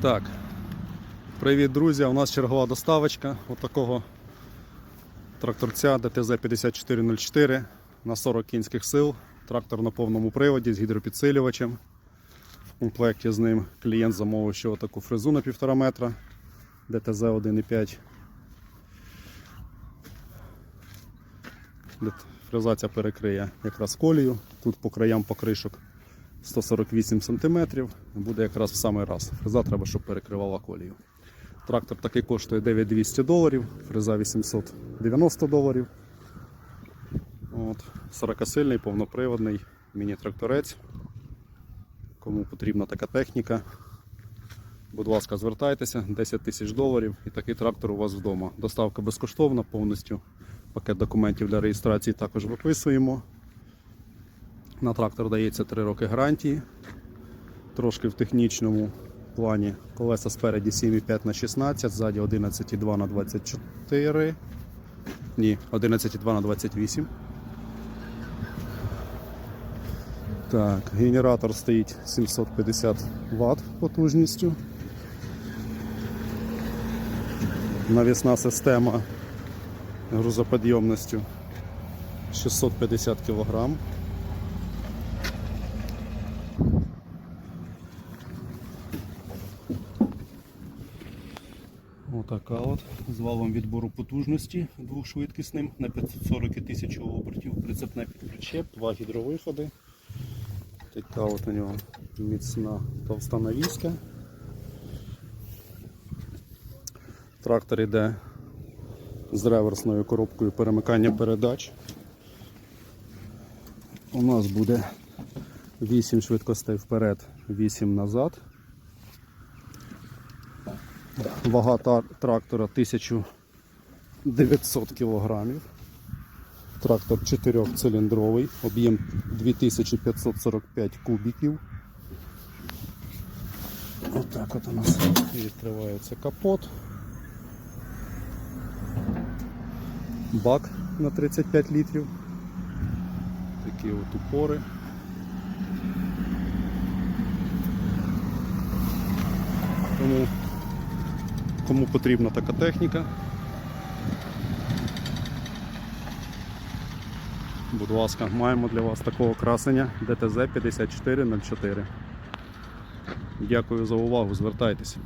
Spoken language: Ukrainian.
Так. Привіт, друзі! У нас чергова доставочка от тракторця ДТЗ 5404 на 40 кінських сил. Трактор на повному приводі з гідропідсилювачем. В комплекті з ним клієнт замовив ще таку фрезу на 1,5 метра ДТЗ 1,5. Де Фреза перекриє якраз колію. Тут по краям покришок 148 см. Буде якраз в самий раз. Фреза треба, щоб перекривала колію. Трактор такий коштує 9200 доларів, фреза 890 доларів. От, 40-сильний, повноприводний міні-тракторець. Кому потрібна така техніка, будь ласка, звертайтеся, 10 тисяч доларів і такий трактор у вас вдома. Доставка безкоштовна повністю. Пакет документів для реєстрації також виписуємо. На трактор дається 3 роки гарантії. Трошки в технічному плані колеса спереді 7,5 на 16, ззаді 11,2 на 24. Ні, 11,2 на 28. Так, генератор стоїть 750 Вт потужністю. Навісна система грузоподйомністю 650 кг. Отака от з валом відбору потужності двохшвидкісним на 540 і 1000 обертів. Прицепне підключеп, два гідровиходи. Така от у нього міцна товста навіска. Трактор йде з реверсною коробкою перемикання передач. У нас буде 8 швидкостей вперед, 8 назад. Вага трактора 1900 кг. Трактор 4-циліндровий, об'єм 2545 кубіків. Отак от у нас відкривається капот. Бак на 35 літрів. Такі от упори. Тому кому потрібна така техніка. Будь ласка, маємо для вас такого красення ДТЗ 5404. Дякую за увагу, звертайтеся.